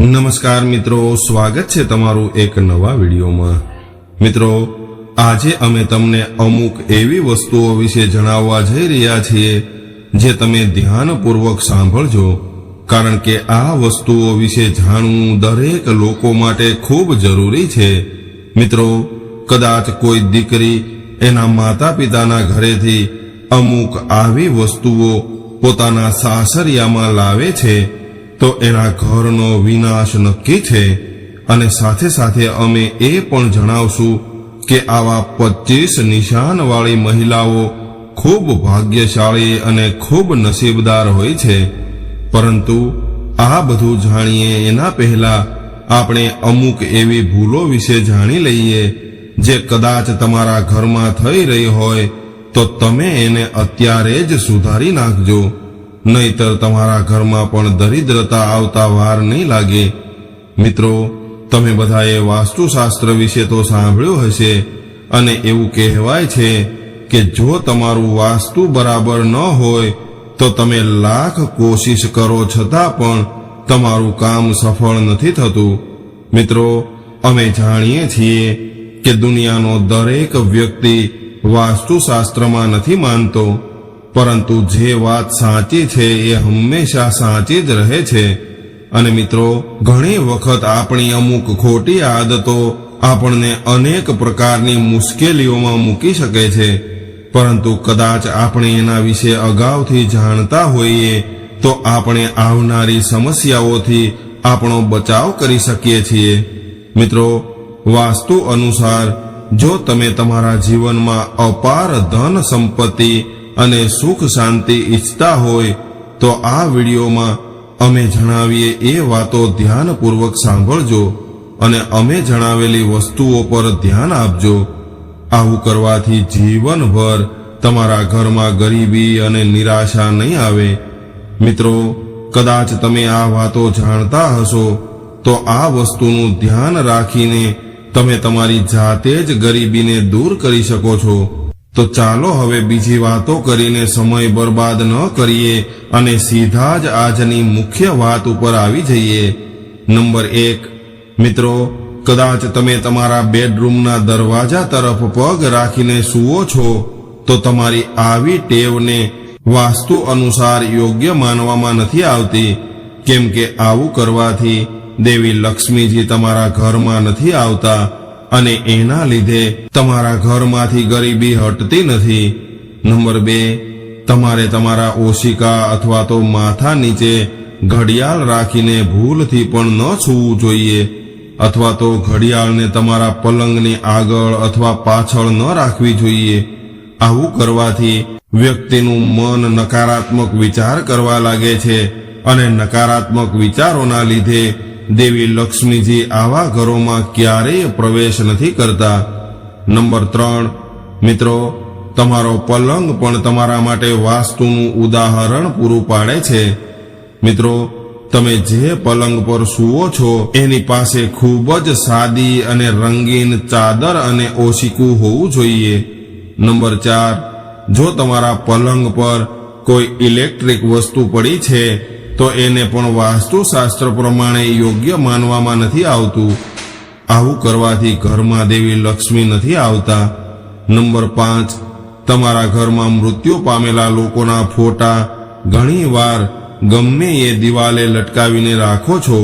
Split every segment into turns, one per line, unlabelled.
નમસ્કાર મિત્રો, સ્વાગત છે તમારું એક નવા વિડીયોમાં. મિત્રો, આજે અમે તમને અમુક એવી વસ્તુઓ વિશે જણાવવા જઈ રહ્યા છીએ, જે તમે ધ્યાનપૂર્વક સાંભળજો, કારણ કે આ વસ્તુઓ વિશે જાણવું દરેક લોકો માટે ખૂબ જરૂરી છે. મિત્રો, કદાચ કોઈ દીકરી એના માતા પિતાના ઘરેથી અમુક આવી વસ્તુઓ પોતાના સાસરિયામાં લાવે છે તો એના ઘરનો વિનાશ નક્કી છે અને સાથે સાથે અમે એ પણ જણાવશું કે આવા પચીસ નિશાનવાળી મહિલાઓ ખૂબ ભાગ્યશાળી અને ખૂબ નસીબદાર હોય છે. પરંતુ આ બધું જાણીએ એના પહેલા આપણે અમુક એવી ભૂલો વિશે જાણી લઈએ જે કદાચ તમારા ઘરમાં થઈ રહી હોય તો તમે એને અત્યારે જ સુધારી નાખજો. નહીતર તમારા ઘરમાં પણ દરિદ્રતા આવતા વાર નહીં લાગે. મિત્રો, તમે બધાએ વાસ્તુશાસ્ત્ર વિશે તો સાંભળ્યું હશે અને એવું કહેવાય છે કે જો તમારું વાસ્તુ બરાબર ન હોય તો તમે લાખ કોશિશ કરો છતાં પણ તમારું કામ સફળ નથી થતું. મિત્રો, અમે જાણીએ છીએ કે દુનિયાનો દરેક વ્યક્તિ વાસ્તુશાસ્ત્રમાં નથી માનતો. પરંતુ જે વાત સાચી છે એ હંમેશા સાચી જ રહે છે. અને મિત્રો, ઘણી વખત આપણી અમુક ખોટી આદતો આપણને અનેક પ્રકારની મુશ્કેલીઓમાં મૂકી શકે છે. પરંતુ કદાચ આપણે એના વિશે અગાઉથી જાણતા હોઈએ, તો આપણે આવનારી સમસ્યાઓથી આપણો બચાવ કરી શકીએ છીએ. મિત્રો, વાસ્તુ અનુસાર, જો તમે તમારા જીવનમાં અપાર ધન સંપત્તિ અને સુખ શાંતિ ઈચ્છતા હોય તો આ વિડીયોમાં અમે જણાવીએ એ વાતો ધ્યાનપૂર્વક સાંભળજો અને અમે જણાવેલી વસ્તુઓ પર ધ્યાન આપજો. આવું કરવાથી જીવનભર તમારા ઘરમાં ગરીબી અને નિરાશા નહીં આવે. મિત્રો, કદાચ તમે આ વાતો જાણતા હશો, તો આ વસ્તુનું ધ્યાન રાખીને તમે તમારી જાતે જ ગરીબીને દૂર કરી શકો છો. તો ચાલો હવે બીજી વાતો કરીને સમય બરબાદ ન કરીએ અને સીધા જ આજની મુખ્ય વાત ઉપર આવી જઈએ. નંબર એક, મિત્રો, કદાચ તમે તમારા બેડરૂમના દરવાજા તરફ પગ રાખીને સૂવો છો, તો તમારી આવી ટેવને વાસ્તુ અનુસાર યોગ્ય માનવામાં નથી આવતી. કેમ કે આવું કરવાથી દેવી લક્ષ્મીજી તમારા ઘરમાં નથી આવતા. અને એના લીધે તમારા ઘરમાંથી ગરીબી હટતી નથી. નંબર બે, તમારે તમારા ઓશિકા અથવા તો માથા નીચે ઘડિયાળ રાખીને ભૂલથી પણ ન છૂવું જોઈએ અથવા તો ઘડિયાળને તમારા પલંગની આગળ અથવા પાછળ ન રાખવી જોઈએ. આવું કરવાથી વ્યક્તિનું મન નકારાત્મક વિચાર કરવા લાગે છે અને નકારાત્મક વિચારોના લીધે દેવી લક્ષ્મીજી આવા ઘરોમાં ક્યારેય પ્રવેશ નથી કરતા. નંબર ત્રણ, મિત્રો, તમારો પલંગ પણ તમારા માટે વાસ્તુનું ઉદાહરણ પૂરું પાડે છે. મિત્રો, તમે જે પલંગ પર સૂવો છો, એની પાસે ખૂબ જ સાદી અને રંગીન ચાદર અને ઓશિકું હોવું જોઈએ. નંબર ચાર, જો તમારા પલંગ પર કોઈ ઇલેક્ટ્રિક વસ્તુ પડી છે તો એને પણ વાસ્તુશાસ્ત્ર પ્રમાણે યોગ્ય માનવામાં નથી આવતું. આવું કરવાથી ઘરમાં દેવી લક્ષ્મી નથી આવતા. નંબર પાંચ, તમારા ઘરમાં મૃત્યુ પામેલા લોકોના ફોટા ઘણીવાર ગમે એ દિવાલે લટકાવીને રાખો છો,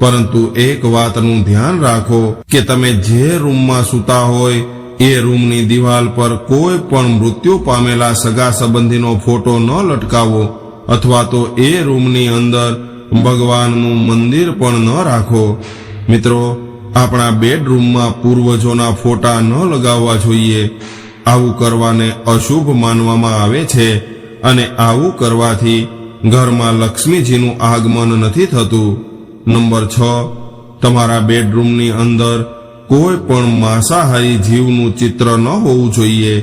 પરંતુ એક વાતનું ધ્યાન રાખો કે તમે જે રૂમમાં સૂતા હોય, એ રૂમની દિવાલ પર કોઈ પણ મૃત્યુ પામેલા સગા સંબંધીનો ફોટો ન લટકાવો. અથવા તો એ રૂમની અંદર ભગવાનનું મંદિર પણ ન રાખો. મિત્રો, આપણા બેડરૂમમાં પૂર્વજોના ફોટા ન લગાવવા જોઈએ. આવું કરવાને અશુભ માનવામાં આવે છે અને આવું કરવાથી ઘરમાં લક્ષ્મીજીનું આગમન નથી થતું. નંબર છ, તમારા બેડરૂમની અંદર કોઈ પણ માંસાહારી જીવનું ચિત્ર ન હોવું જોઈએ.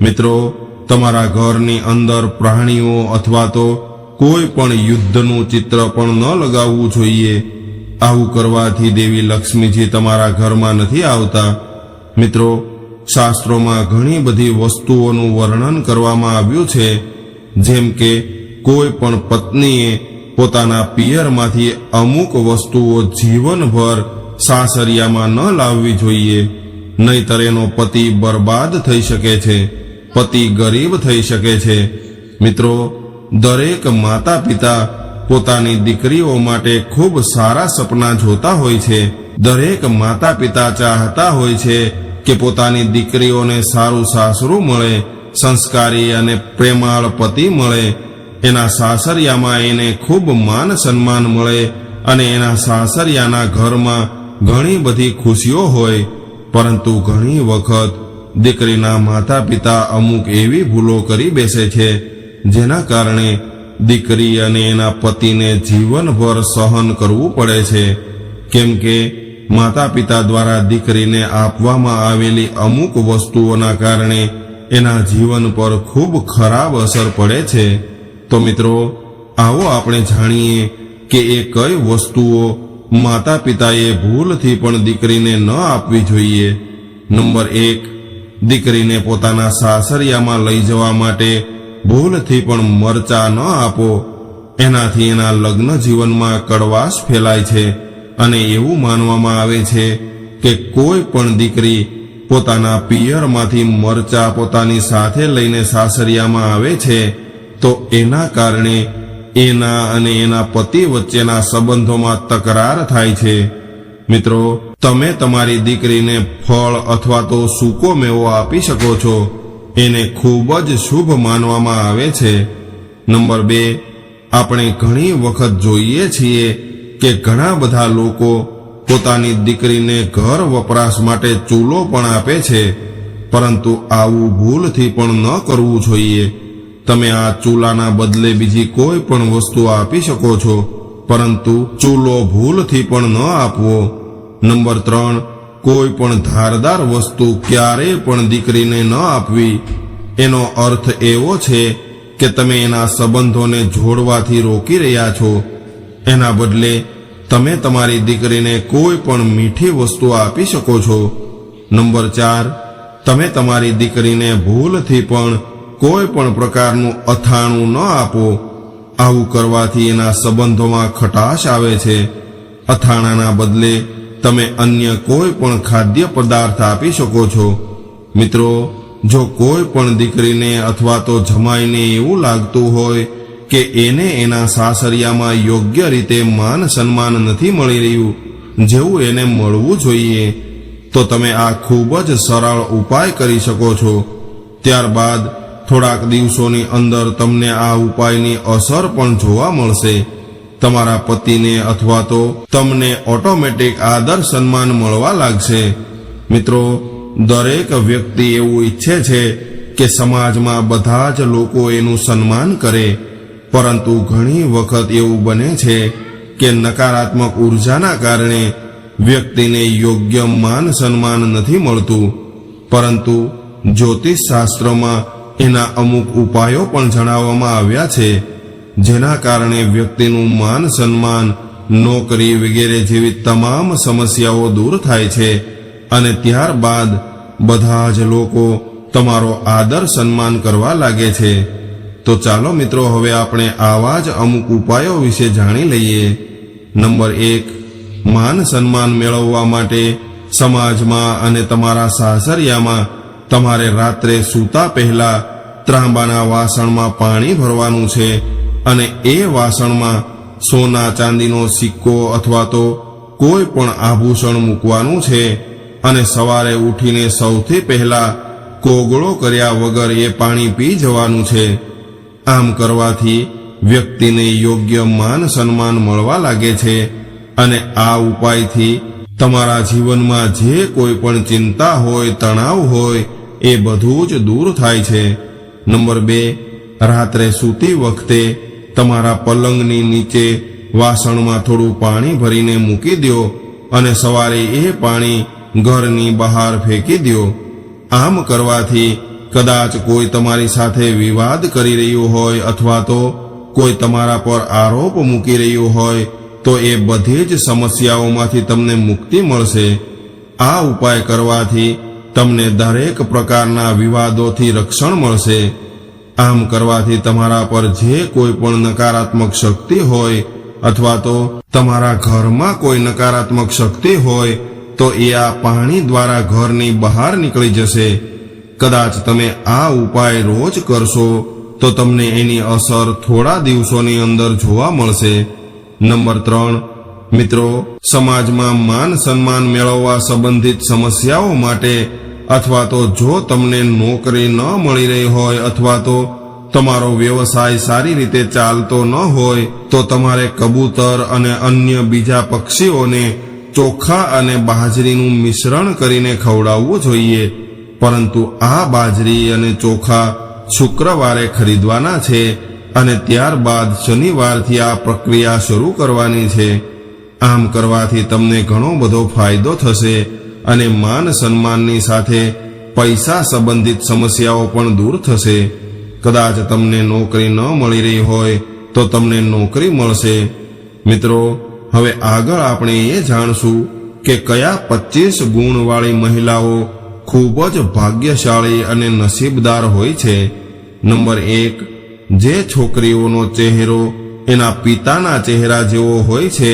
મિત્રો તમારા ઘરની અંદર પ્રાણીઓ અથવા તો કોઈ પણ યુદ્ધનું ચિત્ર પણ ન લગાવવું જોઈએ. આવું કરવાથી દેવી લક્ષ્મીજી તમારા ઘરમાં નથી આવતા. મિત્રો, શાસ્ત્રોમાં ઘણી બધી વસ્તુઓનું વર્ણન કરવામાં આવ્યું છે. જેમ કે, કોઈ પણ પત્નીએ પોતાના પિયરમાંથી અમુક વસ્તુઓ જીવનભર સાસરિયામાં ન લાવવી જોઈએ, નહીતર એનો પતિ બરબાદ થઈ શકે છે. પતિ ગરીબ થઈ શકે છે. મિત્રો, દરેક માતા પિતા પોતાની દીકરીઓ માટે ખૂબ સારા સપના જોતા હોય છે. દરેક માતા પિતા ચાહતા હોય છે કે પોતાની દીકરીઓને સારું સાસરું મળે, સંસ્કારી અને પ્રેમાળ પતિ મળે. એના સાસરિયામાં એને ખૂબ માન સન્માન મળે અને એના સાસરિયાના ઘરમાં ઘણી બધી ખુશીઓ હોય. પરંતુ ઘણી વખત દીકરીના માતા પિતા અમુક એવી ભૂલો કરી બેસે છે, જેના કારણે દીકરી અને એના પતિને જીવનભર સહન કરવું પડે છે. કેમ કે માતા પિતા દ્વારા દીકરીને આપવામાં આવેલી અમુક વસ્તુઓના કારણે એના જીવન પર ખૂબ ખરાબ અસર પડે છે. તો મિત્રો, આવો આપણે જાણીએ કે એ કઈ વસ્તુઓ માતા પિતાએ ભૂલથી પણ દીકરીને ન આપવી જોઈએ. નંબર એક દીકરીને પોતાના સાસરિયામાં લઈ જવા માટે ભૂલથી પણ મરચા ન આપો. એનાથી એના લગ્ન જીવનમાં કડવાશ ફેલાય છે અને એવું માનવામાં આવે છે કે કોઈ પણ દીકરી પોતાના પિયરમાંથી મરચા પોતાની સાથે લઈને સાસરિયામાં આવે છે, તો એના કારણે એના અને એના પતિ વચ્ચેના સંબંધોમાં તકરાર થાય છે. મિત્રો તમે તમારી દીકરીને ફળ અથવા તો સૂકો મેવો આપી શકો છો. એને ખૂબ જ શુભ માનવામાં આવે છે. નંબર બે, આપણે ઘણી વખત જોઈએ છીએ કે ઘણા બધા લોકો પોતાની દીકરીને ઘર વપરાશ માટે ચૂલો પણ આપે છે, પરંતુ આવું ભૂલથી પણ ન કરવું જોઈએ. તમે આ ચૂલાના બદલે બીજી કોઈ પણ વસ્તુ આપી શકો છો, પરંતુ ચૂલો ભૂલથી પણ ન આપવો. નંબર ત્રણ, કોઈ પણ ધારદાર વસ્તુ ક્યારેય પણ દીકરીને ન આપવી. એનો અર્થ એવો છે કે તમે એના સંબંધોને જોડવાથી રોકી રહ્યા છો. એના બદલે, તમે તમારી દીકરીને કોઈ પણ મીઠી વસ્તુ આપી શકો છો. નંબર ચાર, તમે તમારી દીકરીને ભૂલથી પણ કોઈ પણ પ્રકારનું અથાણું ન આપો. આવું કરવાથી એના સંબંધોમાં ખટાશ આવે છે. અથાણાના બદલે તમે અન્ય કોઈ પણ ખાદ્ય પદાર્થ આપી શકો છો. મિત્રો, જો કોઈ પણ દીકરીને અથવા તો જમાઈને એવું લાગતું હોય કે એને એના સાસરિયામાં યોગ્ય રીતે માન સન્માન નથી મળી રહ્યું, જેવું એને મળવું જોઈએ, તો તમે આ ખૂબ જ સરળ ઉપાય કરી શકો છો. ત્યારબાદ થોડાક દિવસોની અંદર તમને આ ઉપાયની અસર પણ જોવા મળશે. તમારા પતિને અથવા તો તમને ઓટોમેટિક આદર સન્માન મળવા લાગશે. મિત્રો, દરેક વ્યક્તિ એવું ઈચ્છે છે કે સમાજમાં બધા જ લોકો એનું સન્માન કરે, પરંતુ ઘણી વખત એવું બને છે કે નકારાત્મક ઉર્જાના કારણે વ્યક્તિને યોગ્ય માન સન્માન નથી મળતું. પરંતુ જ્યોતિષ શાસ્ત્રમાં એના અમુક ઉપાયો પણ જણાવવામાં આવ્યા છે. જેના કારણે વ્યક્તિનું માન સન્માન, નોકરી વગેરે જેવી તમામ સમસ્યાઓ દૂર થાય છે અને ત્યારબાદ બધા જ લોકો તમારો આદર સન્માન કરવા લાગે છે. તો ચાલો મિત્રો, હવે આપણે આવા જ અમુક ઉપાયો વિશે જાણી લઈએ. નંબર એક, માન સન્માન મેળવવા માટે સમાજમાં અને તમારા સાસરિયામાં તમારે રાત્રે સૂતા પહેલા ત્રાંબાના વાસણમાં પાણી ભરવાનું છે. અને એ વાસણમાં સોના, ચાંદીનો સિક્કો અથવા તો કોઈ પણ આભૂષણ મૂકવાનું છે અને સવારે ઉઠીને સૌથી પહેલા કોગળો કર્યા વગર એ પાણી પી જવાનું છે. આમ કરવાથી વ્યક્તિને યોગ્ય માન સન્માન મળવા લાગે છે અને આ ઉપાયથી તમારા જીવનમાં જે કોઈ પણ ચિંતા હોય, તણાવ હોય, એ બધું જ દૂર થાય છે. નંબર બે, રાત્રે સૂતી વખતે તમારા પલંગની નીચે વાસણમાં થોડું પાણી ભરીને મૂકી દો અને સવારે એ પાણી ઘરની બહાર ફેંકી દો. આમ કરવાથી કદાચ કોઈ તમારી સાથે વિવાદ કરી રહ્યું હોય અથવા તો કોઈ તમારા પર આરોપ મૂકી રહ્યું હોય, તો એ બધી જ સમસ્યાઓમાંથી તમને મુક્તિ મળશે. આ ઉપાય કરવાથી તમને દરેક પ્રકારના વિવાદોથી રક્ષણ મળશે. આમ કરવાથી તમારા પર જે કોઈ પણ નકારાત્મક શક્તિ હોય, અથવા તો તમારા ઘરમાં કોઈ નકારાત્મક શક્તિ હોય, તો એ આ પાણી દ્વારા ઘરની બહાર નીકળી જશે. કદાચ તમે આ ઉપાય રોજ કરશો, તો તમને એની અસર થોડા દિવસોની અંદર જોવા મળશે. નંબર ત્રણ. મિત્રો, સમાજમાં માન સન્માન મેળવવા સંબંધિત સમસ્યાઓ માટે અથવા તો જો તમને નોકરી ન મળી રહી હોય અથવા તો તમારો વ્યવસાય સારી રીતે ચાલતો ન હોય, તો તમારે કબૂતર અને અન્ય બીજા પક્ષીઓને ચોખા અને બાજરીનું મિશ્રણ કરીને ખવડાવવું જોઈએ. પરંતુ આ બાજરી અને ચોખા શુક્રવારે ખરીદવાના છે અને ત્યારબાદ શનિવારથી આ પ્રક્રિયા શરૂ કરવાની છે. આમ કરવાથી તમને ઘણો બધો ફાયદો થશે. અને માન સન્માનની સાથે પૈસા સંબંધિત સમસ્યાઓ પણ દૂર થશે. કદાચ તમને નોકરી ન મળી રહી હોય તો તમને નોકરી મળશે. મિત્રો, હવે આગળ આપણે એ જાણશું કે કયા પચીસ ગુણવાળી મહિલાઓ ખૂબ જ ભાગ્યશાળી અને નસીબદાર હોય છે. નંબર એક, જે છોકરીઓનો ચહેરો એના પિતાના ચહેરા જેવો હોય છે,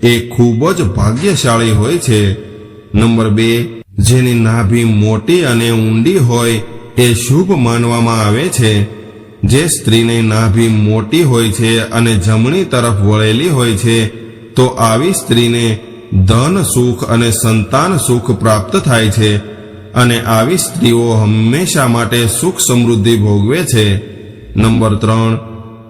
એ ખૂબ જ ભાગ્યશાળી હોય છે. નંબર બે, જેની નાભી મોટી અને ઊંડી હોય એ શુભ માનવામાં આવે છે. જે સ્ત્રીની નાભી મોટી હોય છે અને જમણી તરફ વળેલી હોય છે, તો આવી સ્ત્રીને ધન સુખ અને સંતાન સુખ પ્રાપ્ત થાય છે અને આવી સ્ત્રીઓ હંમેશા માટે સુખ સમૃદ્ધિ ભોગવે છે. નંબર ત્રણ,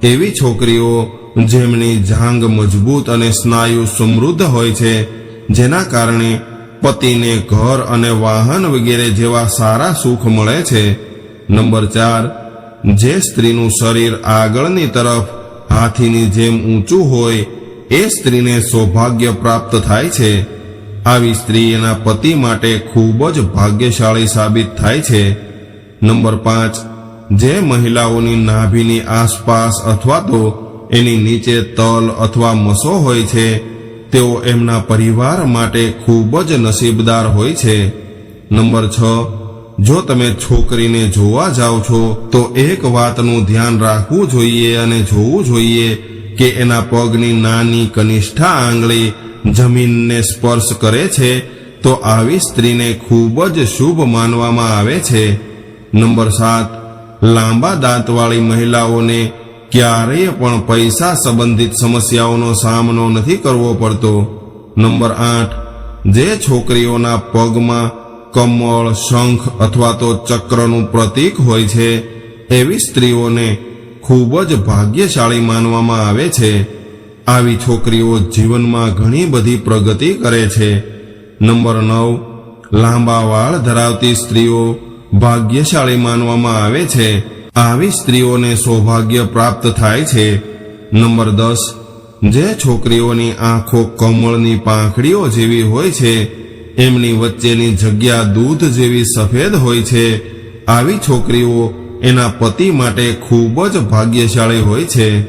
એવી છોકરીઓ જેમની જાંગ મજબૂત અને સ્નાયુ સમૃદ્ધ હોય છે, જેના કારણે પતિને ઘર અને વાહન વગેરે જેવા સારા સુખ મળે છે. નંબર ચાર, જે સ્ત્રીનું શરીર આગળની તરફ હાથીની જેમ ઊંચું હોય, એ સ્ત્રીને સૌભાગ્ય પ્રાપ્ત થાય છે. આવી સ્ત્રી એના પતિ માટે ખૂબ જ ભાગ્યશાળી સાબિત થાય છે. નંબર પાંચ, જે મહિલાઓની નાભીની આસપાસ અથવા તો એની નીચે તલ અથવા મસો હોય છે તેઓ એમના પરિવાર માટે ખૂબ જ નસીબદાર હોય છે. નંબર છ, જો તમે છોકરીને જોવા જાઓ છો, તો એક વાતનું ધ્યાન રાખવું જોઈએ અને જોવું જોઈએ કે એના પગની નાની કનિષ્ઠા આંગળી જમીનને સ્પર્શ કરે છે, તો આવી સ્ત્રીને ખૂબ જ શુભ માનવામાં આવે છે. નંબર સાત, લાંબા દાંતવાળી મહિલાઓને ક્યારેય પણ પૈસા સંબંધિત સમસ્યાઓનો સામનો નથી કરવો પડતો. નંબર આઠ, જે છોકરીઓના પગમાં કમળ, શંખ અથવા તો ચક્રનું પ્રતીક હોય છે, એવી સ્ત્રીઓને ખૂબ જ ભાગ્યશાળી માનવામાં આવે છે. આવી છોકરીઓ જીવનમાં ઘણી બધી પ્રગતિ કરે છે. નંબર નવ, લાંબા વાળ ધરાવતી સ્ત્રીઓ ભાગ્યશાળી માનવામાં આવે છે. આવી સ્ત્રીઓને સૌભાગ્ય પ્રાપ્ત થાય છે. નંબર દસ. જે છોકરીઓની આંખો કમળની પાંખડીઓ જેવી હોય છે, એમની વચ્ચેની જગ્યા દૂધ જેવી સફેદ હોય છે. આવી છોકરીઓ એના પતિ માટે ખૂબ જ ભાગ્યશાળી હોય છે.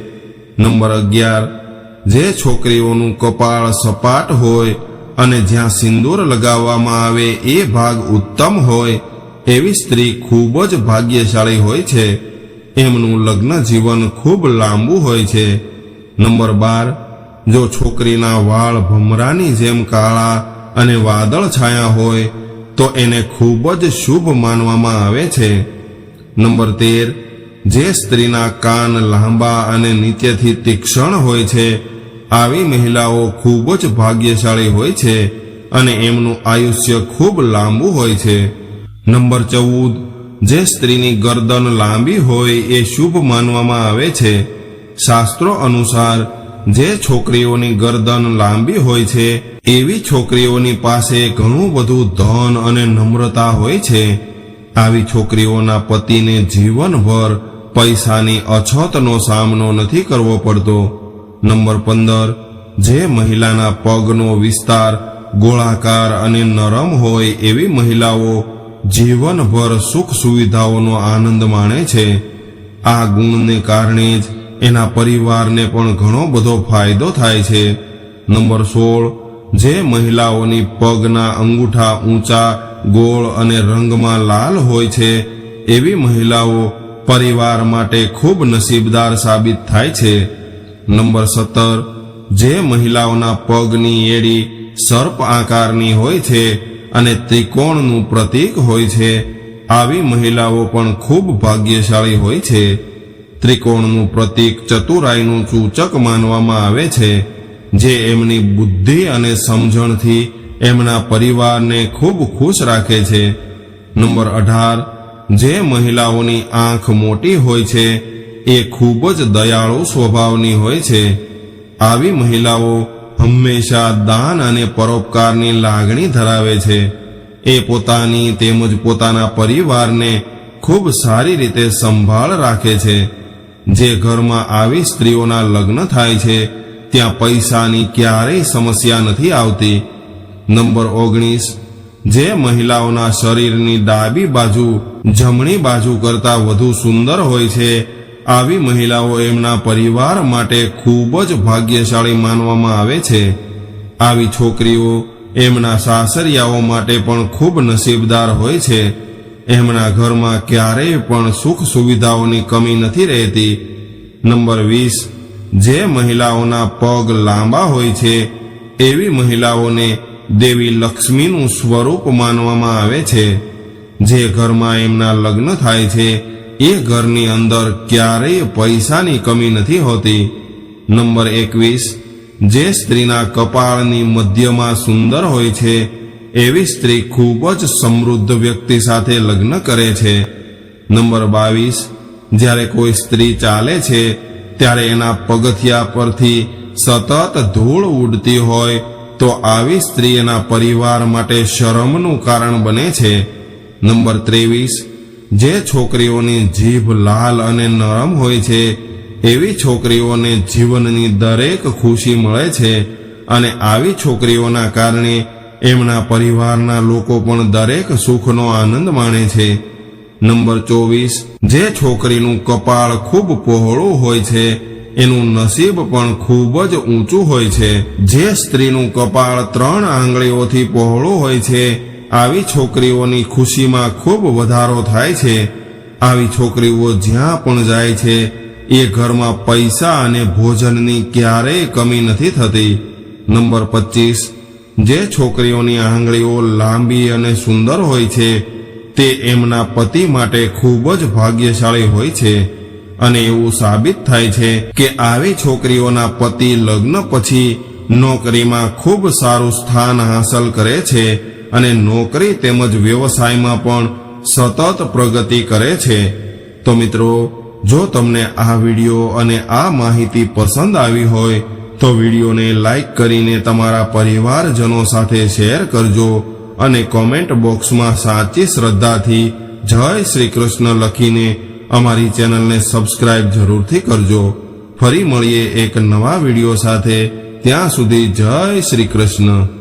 નંબર અગિયાર. જે છોકરીઓનું કપાળ સપાટ હોય અને જ્યાં સિંદૂર લગાવવામાં આવે એ ભાગ ઉત્તમ હોય એવી સ્ત્રી ખૂબ જ ભાગ્યશાળી હોય છે. એમનું લગ્ન જીવન ખૂબ લાંબુ હોય છે. નંબર બાર, જો છોકરીના વાળ ભમરાની જેમ કાળા અને વાદળ છાયા હોય, તો એને ખૂબ જ શુભ માનવામાં આવે છે. નંબર તેર, જે સ્ત્રીના કાન લાંબા અને નીચેથી તીક્ષણ હોય છે, આવી મહિલાઓ ખૂબ જ ભાગ્યશાળી હોય છે અને એમનું આયુષ્ય ખૂબ લાંબુ હોય છે. નંબર ચૌદ, જે સ્ત્રીની ગરદન લાંબી હોય એ શુભ માનવામાં આવે છે. શાસ્ત્રો અનુસાર, જે છોકરીઓની ગરદન લાંબી હોય છે, એવી છોકરીઓની પાસે ઘણું બધું ધન અને નમ્રતા હોય છે. આવી છોકરીઓના પતિને જીવનભર પૈસાની અછતનો સામનો નથી કરવો પડતો. નંબર પંદર, જે મહિલાના પગનો વિસ્તાર ગોળાકાર અને નરમ હોય એવી મહિલાઓ જીવનભર સુખ સુવિધાઓનો આનંદ માણે છે. આ ગુણને કારણે જ એના પરિવારને પણ ઘણો બધો ફાયદો થાય છે. નંબર સોળ, જે મહિલાઓની પગના અંગૂઠા ઊંચા, ગોળ અને રંગમાં લાલ હોય છે, એવી મહિલાઓ પરિવાર માટે ખૂબ નસીબદાર સાબિત થાય છે. નંબર સત્તર, જે મહિલાઓના પગની એડી સર્પ આકારની હોય છે અને ત્રિકોણનું પ્રતીક હોય છે. આવી મહિલાઓ પણ ખૂબ ભાગ્યશાળી હોય છે. ત્રિકોણનું પ્રતીક ચતુરાઈનું સૂચક માનવામાં આવે છે, જે એમની બુદ્ધિ અને સમજણથી એમના પરિવારને ખૂબ ખુશ રાખે છે. નંબર અઢાર, જે મહિલાઓની આંખ મોટી હોય છે, એ ખૂબ જ દયાળુ સ્વભાવની હોય છે. આવી મહિલાઓ હંમેશા દાન અને પરોપકારની લાગણી ધરાવે છે. એ પોતાની તેમજ પોતાના પરિવારને ખૂબ સારી રીતે સંભાળ રાખે છે. જે ઘરમાં આવી સ્ત્રીઓના લગ્ન થાય છે, ત્યાં પૈસાની ક્યારેય સમસ્યા નથી આવતી. નંબર ઓગણીસ, જે મહિલાઓના શરીરની ડાબી બાજુ જમણી બાજુ કરતાં વધુ સુંદર હોય છે આવી મહિલાઓ એમના પરિવાર માટે ખૂબ જ ભાગ્યશાળી માનવામાં આવે છે. આવી છોકરીઓ એમના સાસરિયાઓ માટે પણ ખૂબ નસીબદાર હોય છે. એમના ઘરમાં ક્યારેય પણ સુખ સુવિધાઓની કમી નથી રહેતી. નંબર વીસ, જે મહિલાઓના પગ લાંબા હોય છે, એવી મહિલાઓને દેવી લક્ષ્મીનું સ્વરૂપ માનવામાં આવે છે. જે ઘરમાં એમના લગ્ન થાય છે એ ઘરની અંદર ક્યારેય પૈસાની કમી નથી હોતી. નંબર એકવીસ, જે સ્ત્રીના કપાળની મધ્યમાં સુંદર હોય છે, એવી સ્ત્રી ખૂબ જ સમૃદ્ધ વ્યક્તિ સાથે લગ્ન કરે છે. નંબર બાવીસ, જ્યારે કોઈ સ્ત્રી ચાલે છે, ત્યારે એના પગથિયા પરથી સતત ધૂળ ઉડતી હોય, તો આવી સ્ત્રી એના પરિવાર માટે શરમનું કારણ બને છે. નંબર ત્રેવીસ જે છોકરીઓની જીભ લાલ અને નરમ હોય છે, એવી છોકરીઓને જીવનની દરેક ખુશી મળે છે અને આવી છોકરીઓના કારણે એમના પરિવારના લોકો પણ દરેક સુખનો આનંદ માણે છે. નંબર ચોવીસ, જે છોકરીનું કપાળ ખૂબ પહોળું હોય છે, એનું નસીબ પણ ખૂબ જ ઊંચું હોય છે. જે સ્ત્રીનું કપાળ ત્રણ આંગળીઓથી પહોળું હોય છે આવી છોકરીઓની ખુશીમાં ખૂબ વધારો થાય છે. આવી છોકરીઓ જ્યાં પણ જાય છે, એ ઘરમાં પૈસા અને ભોજનની ક્યારેય કમી નથી થતી. નંબર પચીસ, જે છોકરીઓની આંગળીઓ લાંબી અને સુંદર હોય છે, તે એમના પતિ માટે ખૂબ જ ભાગ્યશાળી હોય છે. અને એવું સાબિત થાય છે કે આવી છોકરીઓના પતિ લગ્ન પછી નોકરીમાં ખૂબ સારું સ્થાન હાંસલ કરે છે. અને નોકરી તેમજ વ્યવસાયમાં પણ સતત પ્રગતિ કરે છે. તો મિત્રો, જો તમને આ વીડિયો અને આ માહિતી પસંદ આવી હોય, તો વિડીયોને લાઈક કરીને તમારા પરિવારજનો સાથે શેર કરજો અને કોમેન્ટ બોક્સમાં સાચી શ્રદ્ધાથી જય શ્રી કૃષ્ણ લખીને અમારી ચેનલને સબસ્ક્રાઇબ જરૂરથી કરજો. ફરી મળીએ એક નવા વીડિયો સાથે. ત્યાં સુધી જય શ્રી કૃષ્ણ.